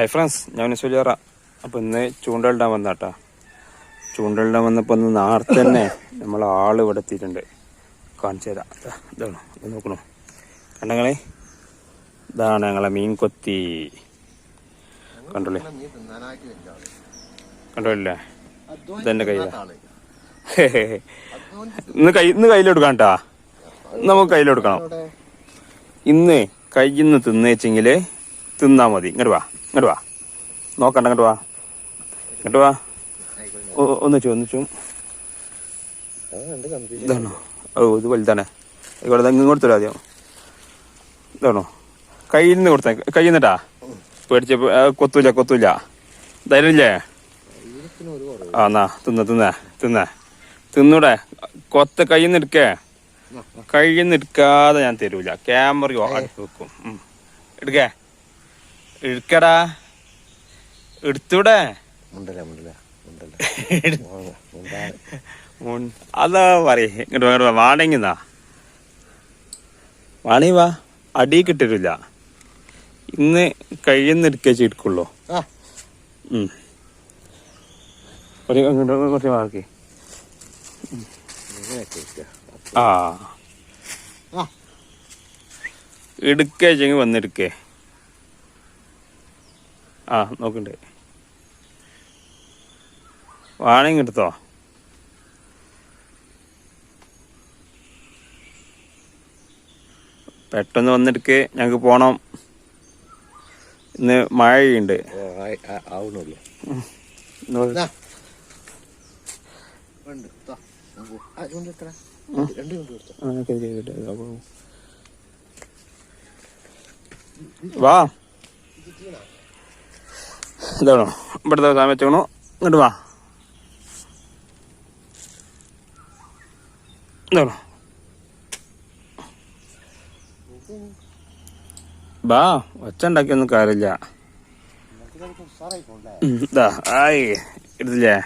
Hi friends ഞാൻ സുലിയറ അപ്പോൾ ഇന്ന് ചൂണ്ടലിടാൻ വന്നാട്ടാ. ചൂണ്ടലിടാൻ വന്നപ്പോൾ ഒന്ന് നേരത്തെ തന്നെ നമ്മൾ ആൾ ഇവിടെ എത്തിയിട്ടുണ്ട്. കാണിച്ചു തരാം. ഇതാണ്? ഇത് നോക്കണോ? കണ്ടങ്ങളെ? ഇതാണ് ഞങ്ങളെ മീൻ കൊത്തി. കണ്ടോളേ കണ്ടോല്ലേ? ഇതെന്റെ കയ്യില. ഇന്ന് കൈ ഇന്ന് കയ്യിലെടുക്കാം കേട്ടാ നമുക്ക് കയ്യിലെടുക്കണം. ഇന്ന് കയ്യിൽ നിന്ന് തിന്നേച്ചെങ്കിൽ തിന്നാ മതി. ഇങ്ങോട്ട് വാ. ഇങ്ങോട്ട് വാ. നോക്കണ്ട ഇങ്ങോട്ട് വാ. ഇങ്ങോട്ട് വാ. ഒന്നിച്ചു ഒന്നിച്ചു ഇതാണോ? ഓ ഇത് വലുതാണ്. ഇവിടെ ഇങ്ങ് തരാം ആദ്യം? ഇതാണോ? കയ്യിൽ നിന്ന് കൊടുത്ത. കയ്യിൽ നിന്നിട്ടാ? പേടിച്ച കൊത്തൂല കൊത്തൂല. ധൈര്യമില്ലേ ആ എന്നാ തിന്ന തിന്ന തിന്ന. തിന്നൂടെ? കൊത്ത കയ്യിൽ നിന്ന് എടുക്കേ. കയ്യിൽ നിന്ന് എടുക്കാതെ ഞാൻ തരൂല. അടുത്ത് വെക്കും. എടുക്കേ? എടുക്കടാ എടുത്തൂടെ അതാ പറയേ. ഇങ്ങോട്ട് ഇങ്ങോട്ട് വാണെങ്കിന്നാ വാണി വാ. അടി കിട്ടിട്ടില്ല ഇന്ന് കഴിയുന്ന എടുക്കേ എടുക്കുള്ളൂ. ഒരു കുറച്ച് മാർക്ക് ആ. ആ. എടുക്കേ ചെങ്ങ് വന്നെടുക്കേ. ആ നോക്കണ്ട്. വാണിങ് എടുത്തോ? പെട്ടെന്ന് വന്നിട്ട് ഞങ്ങൾക്ക് പോണം. ഇന്ന് മഴയുണ്ട് ഓ, ആയി- ആ- ആവണുള്ളൂ ഇന്ന് ഇതാ. ഉണ്ട്, ഇതാ. ആ, ചൂണ്ട എടുത്തടാ. രണ്ട് ചൂണ്ട എടുത്തോ. ആ, ഓക്കേ, ഓക്കേ, ഓക്കേ, അപ്പൊ. വാ ഇതാണോ? ഇവിടുത്തെ സാധനം വെച്ചോണോ ഇങ്ങോട്ട് വാ. ഇതാണോ ബാ ഒച്ച ഉണ്ടാക്കിയൊന്നും കാര്യമില്ല ഇതാ ആയി എടുത്തില്ലേ?